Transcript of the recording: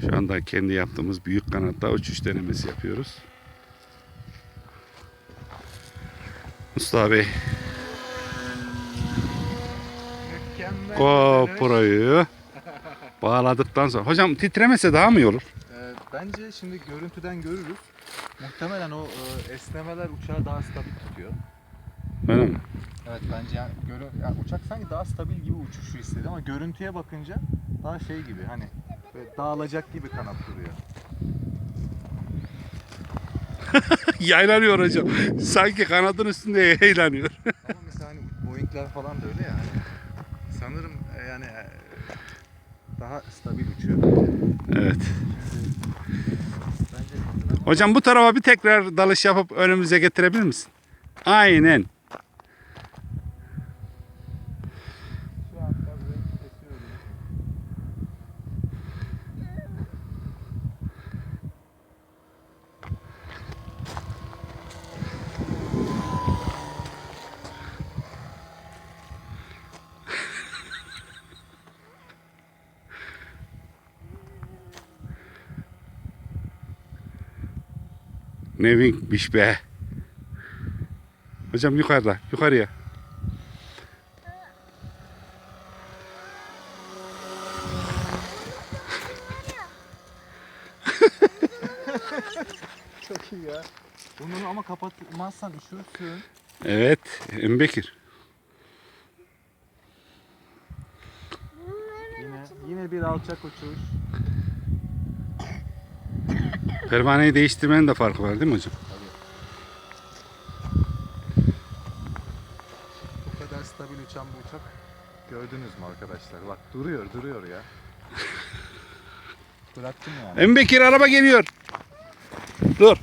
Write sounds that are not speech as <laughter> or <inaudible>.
Şu anda kendi yaptığımız büyük kanatta uçuş denemesi yapıyoruz. Mustafa Bey. GoPro'yu bağladıktan sonra. Hocam titremese daha mı iyi olur? Ee, bence şimdi görüntüden görürüz. Muhtemelen o e, esnemeler uçağı daha stabil tutuyor. Öyle mi? Evet bence yani, görü- yani uçak sanki daha stabil gibi uçuşu istedi ama görüntüye bakınca daha şey gibi hani böyle dağılacak gibi kanat duruyor. <laughs> Yaylanıyor hocam. Sanki kanadın üstünde yaylanıyor. Ama mesela hani Boeing'ler falan da öyle. Hani sanırım e, yani e, daha stabil uçuyor. Evet. Hocam bu tarafa bir tekrar dalış yapıp önümüze getirebilir misin? Aynen. Ne vinkmiş be. Hocam yukarıda, yukarıya. <laughs> Çok iyi ya. Bunu ama kapatmazsan üşürsün. Evet, Embekir. Yine yine bir alçak uçuş. Pervaneyi değiştirmenin de farkı var değil mi hocam? Bu kadar stabil uçan bir uçak gördünüz mü arkadaşlar? Bak duruyor duruyor ya. <laughs> Bıraktım yani. Embekir araba geliyor. Dur.